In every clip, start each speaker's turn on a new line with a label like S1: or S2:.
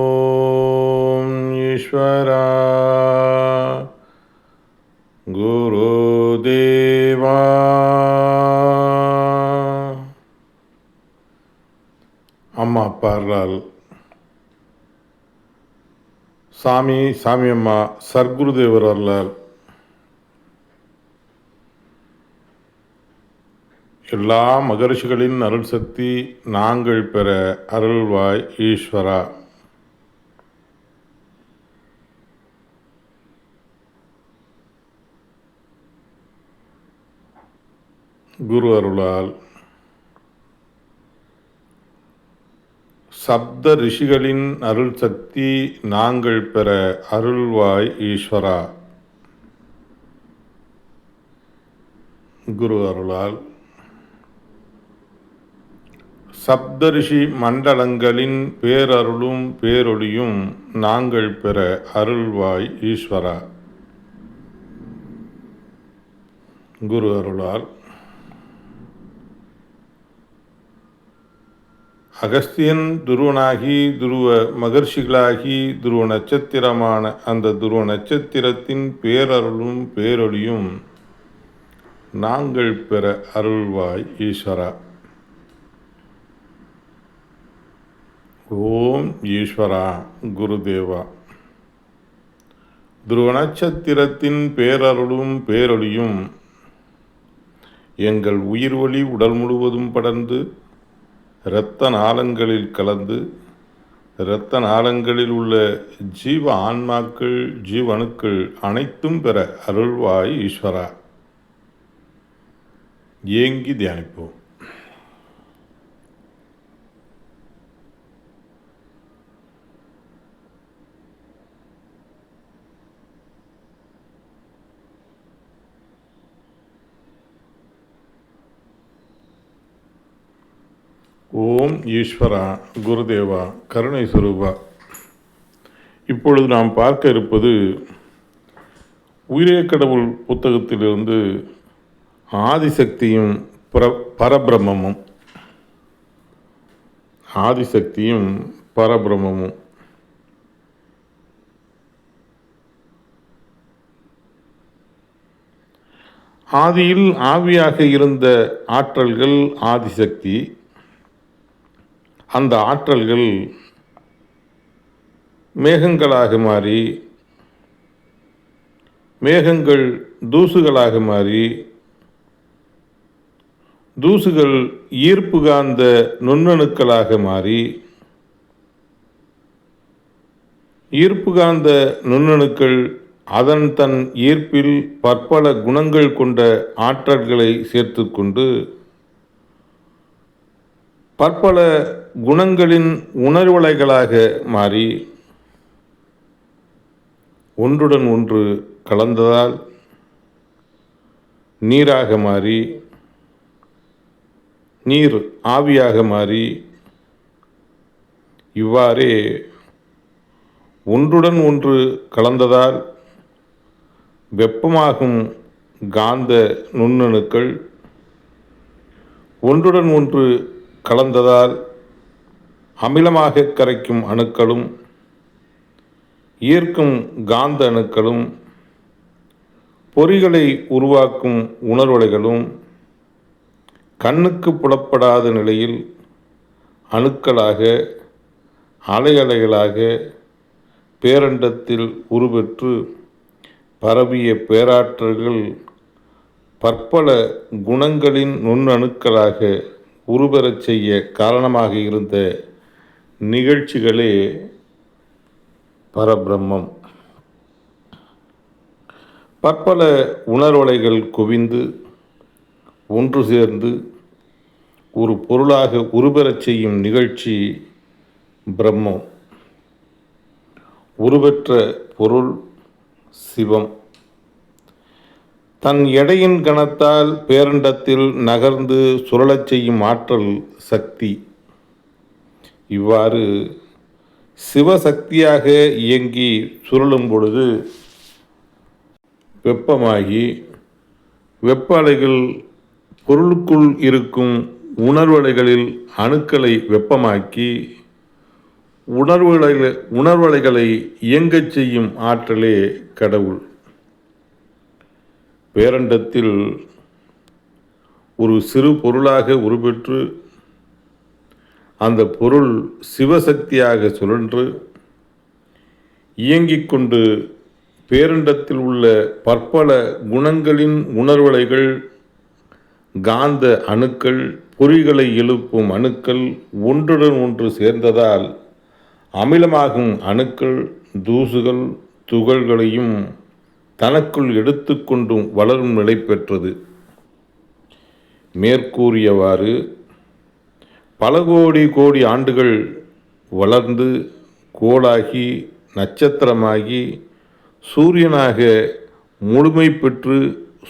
S1: ஓம் ஈஸ்வரா. குரு தேவா அம்மா பாடுறாள் சாமி சாமி அம்மா சர்க்குரு தேவர் அருளார் எல்லா மகரிஷிகளின் அருள் சக்தி நாங்கள் பெற அருள்வாய் ஈஸ்வரா. குரு அருளால் சப்த ரிஷிகளின் அருள் சக்தி நாங்கள் பெற அருள்வாய் ஈஸ்வரா. குரு அருளால் சப்தரிஷி மண்டலங்களின் பேரருளும் பேரொளியும் நாங்கள் பெற அருள்வாய் ஈஸ்வரா. குரு அருளால். அகஸ்தியன் துருவனாகி துருவ மகர்ஷிகளாகி துருவ நட்சத்திரமான அந்த துருவ நட்சத்திரத்தின் பேரருளும் பேரொளியும் நாங்கள் பெற அருள்வாய் ஈஸ்வரா. ஓம் ஈஸ்வரா குருதேவா. துருவ நட்சத்திரத்தின் பேரருளும் பேரொளியும் எங்கள் உயிர் ஒளி உடல் முழுவதும் படர்ந்து இரத்த நாளங்களில் கலந்து இரத்த நாளங்களில் உள்ள ஜீவ ஆன்மாக்கள் ஜீவணுக்கள் அனைத்தும் பெற அருள்வாய் ஈஸ்வரா. ஏங்கி தியானிப்போம். ஓம் ஈஸ்வரா குருதேவா கருணை சுரூபா. இப்பொழுது நாம் பார்க்க இருப்பது உயிரே கடவுள் புத்தகத்திலிருந்து ஆதிசக்தியும் பர பரபிரம்மமும். ஆதிசக்தியும் பரபிரம்மமும். ஆதியில் ஆவியாக இருந்த ஆற்றல்கள் ஆதிசக்தி அந்த ஆற்றல்கள் மேகங்களாக மாறி மேகங்கள் தூசுகளாக மாறி தூசுகள் ஈர்ப்பு காந்த நுண்ணணுக்களாக மாறி ஈர்ப்பு காந்த நுண்ணணுக்கள் அதன் தன் ஈர்ப்பில் பற்பல குணங்கள் கொண்ட ஆற்றல்களை சேர்த்துக்கொண்டு பற்பல குணங்களின் உணர்வலைகளாக மாறி ஒன்றுடன் ஒன்று கலந்ததால் நீராக மாறி நீர் ஆவியாக மாறி இவ்வாறே ஒன்றுடன் ஒன்று கலந்ததால் வெப்பமாகும் காந்த நுண்ணணுக்கள் ஒன்றுடன் ஒன்று கலந்ததால் அமிலமாக கரைக்கும் அணுக்களும் ஈர்க்கும் காந்த அணுக்களும் பொறிகளை உருவாக்கும் உணர்வலைகளும் கண்ணுக்கு புலப்படாத நிலையில் அணுக்களாக அலையலைகளாக பேரண்டத்தில் உருவெற்று பரவிய பேராற்றல்கள் பற்பல குணங்களின் நுண்ணணுக்களாக உருபெறச் செய்ய காரணமாக இருந்த நிகழ்ச்சிகளே பரபிரம்மம். பற்பல உணர்வலைகள் குவிந்து ஒன்று சேர்ந்து ஒரு பொருளாக உருபெறச் செய்யும் நிகழ்ச்சி பிரம்மம். உருபெற்ற பொருள் சிவம். தன் எடையின் கணத்தால் பேரண்டத்தில் நகர்ந்து சுழலச் செய்யும் ஆற்றல் சக்தி. இவ்வாறு சிவசக்தியாக இயங்கி சுருளும் பொழுது வெப்பமாகி வெப்ப அலைகள் பொருளுக்குள் இருக்கும் உணர்வலைகளில் அணுக்களை வெப்பமாக்கி உணர்வுகளை உணர்வலைகளை இயங்கச் செய்யும் ஆற்றலே கடவுள். பேரண்டத்தில் ஒரு சிறு பொருளாக உருப்பெற்று அந்த பொருள் சிவசக்தியாக சுழன்று இயங்கிக் கொண்டு பேரண்டத்தில் உள்ள பற்பல குணங்களின் உணர்வலைகள் காந்த அணுக்கள் பொறிகளை எழுப்பும் அணுக்கள் ஒன்றுடன் ஒன்று சேர்ந்ததால் அமிலமாகும் அணுக்கள் தூசுகள் துகள்களையும் தனக்குள் எடுத்துக்கொண்டும் வளரும் நிலை பெற்றது. மேற்கூறியவாறு பல கோடி கோடி ஆண்டுகள் வளர்ந்து கோளாகி நட்சத்திரமாகி சூரியனாக முழுமை பெற்று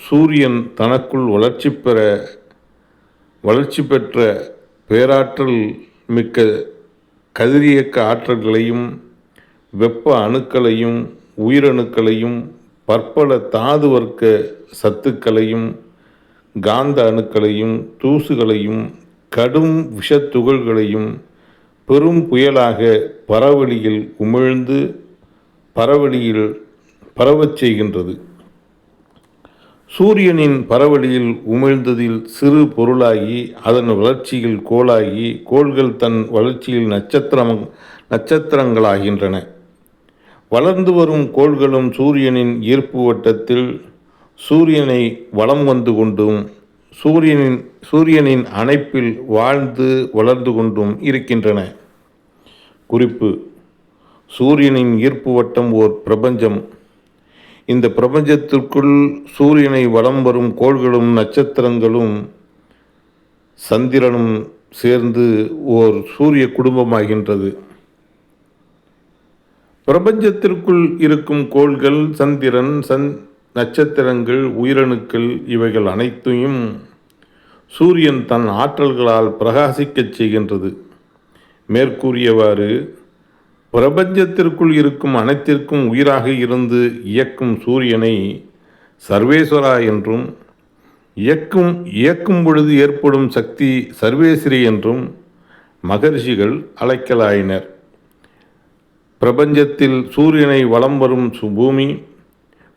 S1: சூரியன் தனக்குள் வளர்ச்சி பெற வளர்ச்சி பெற்ற பேராற்றல் மிக்க கதிரியக்க ஆற்றல்களையும் வெப்ப அணுக்களையும் உயிரணுக்களையும் பற்பல தாது வர்க்க சத்துக்களையும் காந்த அணுக்களையும் தூசுகளையும் கடும் விஷத்துகள்களையும் பெரும் புயலாக பரவழியில் உமிழ்ந்து பரவழியில் பரவச் செய்கின்றது. சூரியனின் பரவழியில் உமிழ்ந்ததில் சிறு பொருளாகி அதன் வளர்ச்சியில் கோளாகி கோள்கள் தன் வளர்ச்சியில் நட்சத்திரம் நட்சத்திரங்களாகின்றன. வளர்ந்து வரும் கோள்களும் சூரியனின் ஈர்ப்பு வட்டத்தில் சூரியனை வலம் வந்து கொண்டும் சூரியனின் சூரியனின் அணைப்பில் வாழ்ந்து வளர்ந்து கொண்டும் இருக்கின்றன. குறிப்பு சூரியனின் ஈர்ப்பு வட்டம் ஓர் பிரபஞ்சம். இந்த பிரபஞ்சத்திற்குள் சூரியனை வலம் வரும் கோள்களும் நட்சத்திரங்களும் சந்திரனும் சேர்ந்து ஓர் சூரிய குடும்பமாகின்றது. பிரபஞ்சத்திற்குள் இருக்கும் கோள்கள் சந்திரன் சந் நட்சத்திரங்கள் உயிரணுக்கள் இவைகள் அனைத்தையும் சூரியன் தன் ஆற்றல்களால் பிரகாசிக்கச் செய்கின்றது. மேற்கூறியவாறு பிரபஞ்சத்திற்குள் இருக்கும் அனைத்திற்கும் உயிராக இருந்து இயக்கும் சூரியனை சர்வேஸ்வரா என்றும் இயக்கும் இயக்கும் பொழுது ஏற்படும் சக்தி சர்வேஸ்ரீ என்றும் மகர்ஷிகள் அழைக்கலாயினர். பிரபஞ்சத்தில் சூரியனை வலம் வரும் பூமி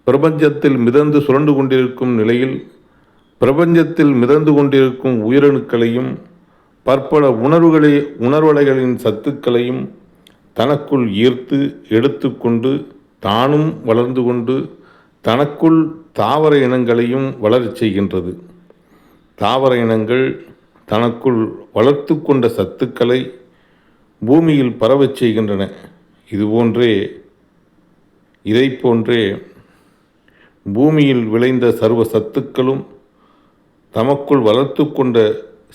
S1: பிரபஞ்சத்தில் மிதந்து சுரண்டு கொண்டிருக்கும் நிலையில் பிரபஞ்சத்தில் மிதந்து கொண்டிருக்கும் உயிரணுக்களையும் பற்பல உணர்வுகளை உணர்வலைகளின் சத்துக்களையும் தனக்குள் ஈர்த்து எடுத்துக்கொண்டு தானும் வளர்ந்து கொண்டு தனக்குள் தாவர இனங்களையும் வளரச் செய்கின்றது. தாவர இனங்கள் தனக்குள் வளர்த்து கொண்ட சத்துக்களை பூமியில் பரவச் செய்கின்றன. இதுபோன்றே இதை போன்றே பூமியில் விளைந்த சர்வ சத்துக்களும் தமக்குள் வளர்த்து கொண்ட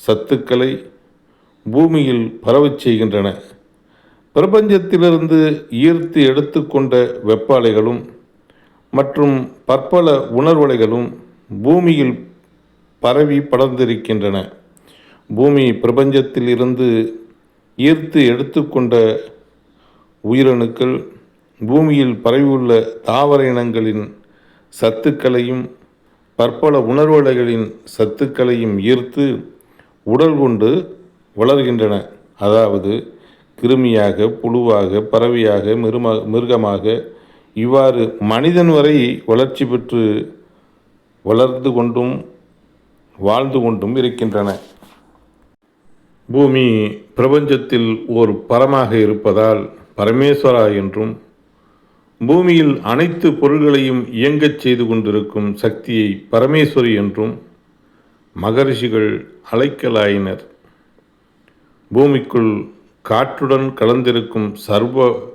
S1: சத்துக்களை பூமியில் பரவச் செய்கின்றன. பிரபஞ்சத்திலிருந்து ஈர்த்து எடுத்துக்கொண்ட வெப்ப அலைகளும் மற்றும் பற்பல உணர்வலைகளும் பூமியில் பரவி படர்ந்திருக்கின்றன. பூமி பிரபஞ்சத்தில் இருந்து ஈர்த்து எடுத்துக்கொண்ட உயிரணுக்கள் பூமியில் பரவியுள்ள தாவர இனங்களின் சத்துக்களையும் பற்பல உணர்வலைகளின் சத்துக்களையும் ஈர்த்து உடல் கொண்டு வளர்கின்றன. அதாவது கிருமியாக புழுவாக பறவையாக மிரும மிருகமாக இவ்வாறு மனிதன் வரை வளர்ச்சி பெற்று வளர்ந்து கொண்டும் வாழ்ந்து கொண்டும் இருக்கின்றன. பூமி பிரபஞ்சத்தில் ஓர் பரமாக இருப்பதால் பரமேஸ்வரா என்றும் பூமியில் அனைத்து பொருள்களையும் இயங்கச் செய்து கொண்டிருக்கும் சக்தியை பரமேஸ்வரி என்றும் மகரிஷிகள் அழைக்கலாயினர். பூமிக்குள் காற்றுடன் கலந்திருக்கும் சர்வ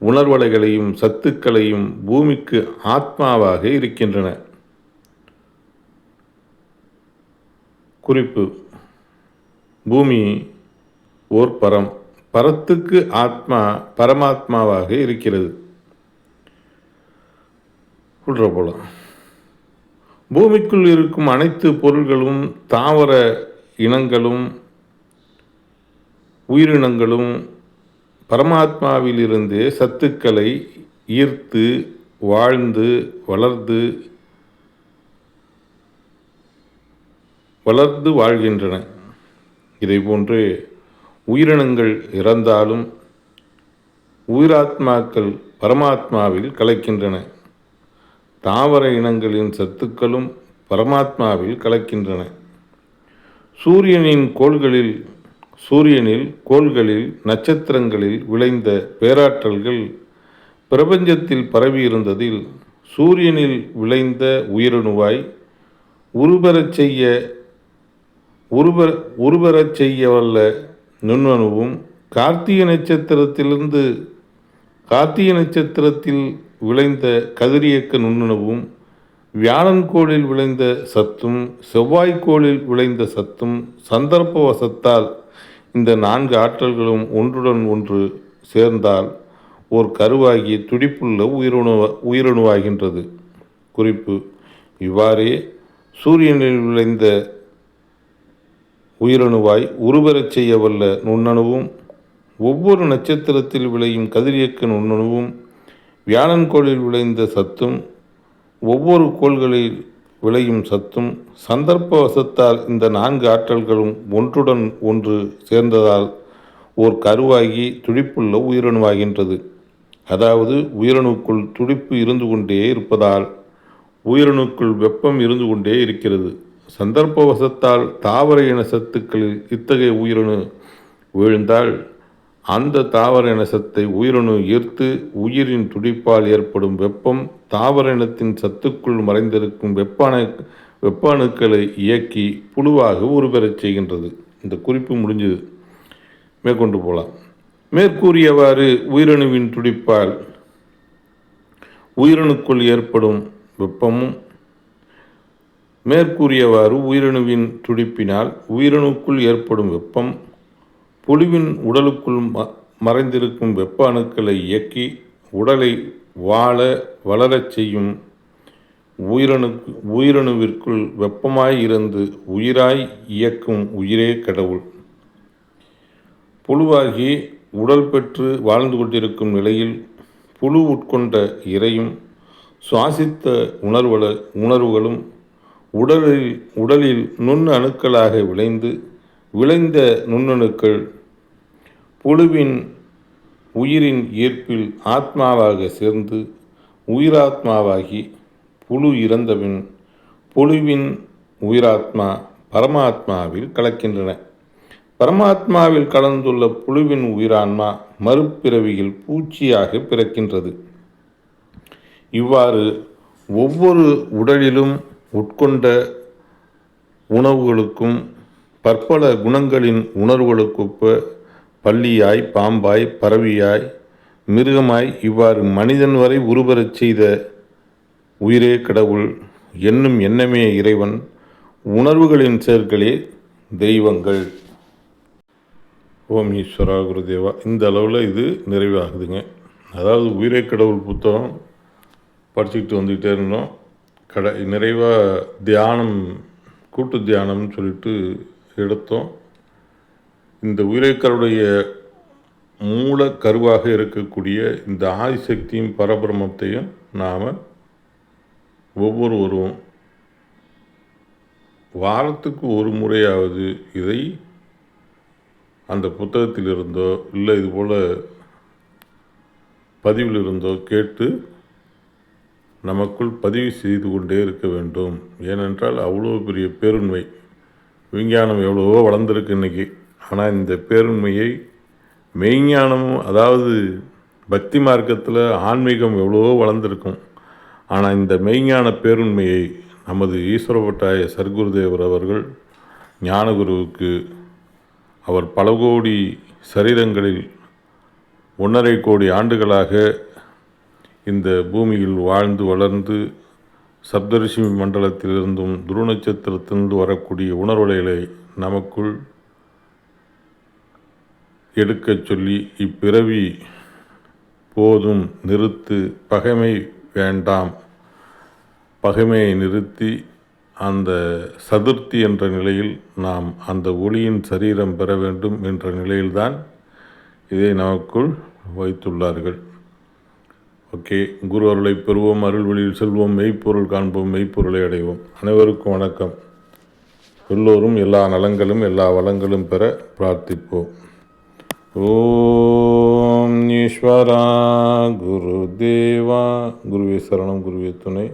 S1: உணர்வலைகளையும் சத்துக்களையும் பூமிக்கு ஆத்மாவாக இருக்கின்றன. குறிப்பு பூமி ஓர் பரம். பரத்துக்கு ஆத்மா பரமாத்மாவாக இருக்கிறது. சொல்கிற போல பூமிக்குள் இருக்கும் அனைத்து பொருள்களும் தாவர இனங்களும் உயிரினங்களும் பரமாத்மாவிலிருந்தே சத்துக்களை ஈர்த்து வாழ்ந்து வளர்ந்து வளர்ந்து வாழ்கின்றன. இதைபோன்று உயிரினங்கள் இறந்தாலும் உயிராத்மாக்கள் பரமாத்மாவில் கலைக்கின்றன. தாவர இனங்களின் சத்துக்களும் பரமாத்மாவில் கலக்கின்றன. சூரியனின் கோள்களில் சூரியனில் கோள்களில் நட்சத்திரங்களில் விளைந்த பேராற்றல்கள் பிரபஞ்சத்தில் பரவியிருந்ததில் சூரியனில் விளைந்த உயிரணுவாய் உருபெறச் செய்ய உருப உருபெறச் செய்யவல்ல நுண்ணணுவும் கார்த்திகை நட்சத்திரத்திலிருந்து கார்த்திகை நட்சத்திரத்தில் விளைந்த கதிரியக்க நுண்ணணுவும் வியாழன்கோளில் விளைந்த சத்தும் செவ்வாய்க்கோளில் விளைந்த சத்தும் சந்தர்ப்ப வசத்தால் இந்த நான்கு ஆற்றல்களும் ஒன்றுடன் ஒன்று சேர்ந்தால் ஓர் கருவாகி துடிப்புள்ள உயிரணு உயிரணுவாகின்றது. குறிப்பு இவ்வாறே சூரியனில் விளைந்த உயிரணுவாய் உருவெறச் செய்யவல்ல நுண்ணணுவும் ஒவ்வொரு நட்சத்திரத்தில் விளையும் கதிரியக்க நுண்ணணுவும் வியாழன் கோளில் விளைந்த சத்தும் ஒவ்வொரு கோள்களில் விளையும் சத்தும் சந்தர்ப்ப வசத்தால் இந்த நான்கு ஆற்றல்களும் ஒன்றுடன் ஒன்று சேர்ந்ததால் ஓர் கருவாகி துடிப்புள்ள உயிரணுவாகின்றது. அதாவது உயிரணுக்குள் துடிப்பு இருந்து கொண்டே இருப்பதால் உயிரணுக்குள் வெப்பம் இருந்து கொண்டே இருக்கிறது. சந்தர்ப்பவசத்தால் தாவர இன சத்துக்களில் இத்தகைய உயிரணு வீழ்ந்தால் அந்த தாவர இனசத்தை உயிரணு ஈர்த்து உயிரின் துடிப்பால் ஏற்படும் வெப்பம் தாவர இனத்தின் சத்துக்குள் மறைந்திருக்கும் வெப்பான வெப்ப அணுக்களை இயக்கி புழுவாக உருபெறச் செய்கின்றது. இந்த குறிப்பு முடிஞ்சது. மேற்கொண்டு போகலாம் மேற்கூறியவாறு உயிரணுவின் துடிப்பால் உயிரணுக்குள் ஏற்படும் வெப்பமும் மேற்கூறியவாறு உயிரணுவின் துடிப்பினால் உயிரணுக்குள் ஏற்படும் வெப்பம் புழுவின் உடலுக்குள் ம மறைந்திருக்கும் வெப்ப அணுக்களை இயக்கி உடலை வாழ வளரச் செய்யும் உயிரணு உயிரணுவிற்குள் வெப்பமாய் இருந்து உயிராய் இயக்கும் உயிரே கடவுள். புழுவாகி உடல் பெற்று வாழ்ந்து கொண்டிருக்கும் நிலையில் புழு உட்கொண்ட இரையும் சுவாசித்த உணர்வல உணர்வுகளும் உடலில் உடலில் நுண் அணுக்களாக விளைந்து விளைந்த நுண்ணணுக்கள் புழுவின் உயிரின் ஈர்ப்பில் ஆத்மாவாக சேர்ந்து உயிராத்மாவாகி புழு இறந்தபின் புழுவின் உயிராத்மா பரமாத்மாவில் கலக்கின்றன. பரமாத்மாவில் கலந்துள்ள புழுவின் உயிரான்மா மறுபிறவியில் பூச்சியாக பிறக்கின்றது. இவ்வாறு ஒவ்வொரு உடலிலும் உட்கொண்ட உணவுகளுக்கும் பற்பல குணங்களின் உணர்வுகளுக்கொப்ப பள்ளியாய் பாம்பாய் பறவையாய் மிருகமாய் இவ்வாறு மனிதன் வரை உருவரச் செய்த உயிரே கடவுள் என்னும் எண்ணமே இறைவன். உணர்வுகளின் செயல்களே தெய்வங்கள். ஓம் ஈஸ்வரா குருதேவா. இந்த அளவில் இது நிறைவாகுதுங்க. அதாவது உயிரே கடவுள் புத்தகம் படிச்சுக்கிட்டு வந்துக்கிட்டே இருந்தோம். கடை நிறைவாக தியானம் கூட்டு தியானம்னு சொல்லிட்டு எடுத்தோம். இந்த உயிரைக்கருடைய மூல கருவாக இருக்கக்கூடிய இந்த ஆதிசக்தியும் பரபிரமத்தையும் நாம் ஒவ்வொருவரும் வாரத்துக்கு ஒரு முறையாவது இதை அந்த புத்தகத்தில் இருந்தோ இல்லை இது போல் பதிவில் இருந்தோ கேட்டு நமக்குள் பதிவு செய்து கொண்டே இருக்க வேண்டும். ஏனென்றால் அவ்வளோ பெரிய பேருண்மை. விஞ்ஞானம் எவ்வளவோ வளர்ந்துருக்கு இன்றைக்கி ஆனால் இந்த பேருண்மையை மெய்ஞானமும் அதாவது பக்தி மார்க்கத்தில் ஆன்மீகம் எவ்வளவோ வளர்ந்துருக்கும். ஆனால் இந்த மெய்ஞான பேருண்மையை நமது ஈஸ்வரப்பட்டாய சர்க்குருதேவர் அவர்கள் ஞானகுருவுக்கு அவர் பல கோடி சரீரங்களில் ஒன்றரை கோடி ஆண்டுகளாக இந்த பூமியில் வாழ்ந்து வளர்ந்து சப்தரிஷி மண்டலத்திலிருந்தும் துரு நட்சத்திரத்திலிருந்து வரக்கூடிய உணர்வுகளை நமக்குள் எடுக்கச் சொல்லி இப்பிறவி போதும் நிறுத்து பகைமை வேண்டாம். பகைமையை நிறுத்தி அந்த சதுர்த்தி என்ற நிலையில் நாம் அந்த ஒளியின் சரீரம் பெற வேண்டும் என்ற நிலையில்தான் இதை நமக்குள் வைத்துள்ளார்கள். ஓகே குரு அருளை பெறுவோம் அருள் வழியில் செல்வோம் மெய்ப்பொருள் காண்போம் மெய்ப்பொருளை அடைவோம். அனைவருக்கும் வணக்கம். எல்லோரும் எல்லா நலங்களும் எல்லா வளங்களும் பெற பிரார்த்திப்போம். ஓம் ஈஸ்வரா குரு தேவா குருவே சரணம் குருவே துணை.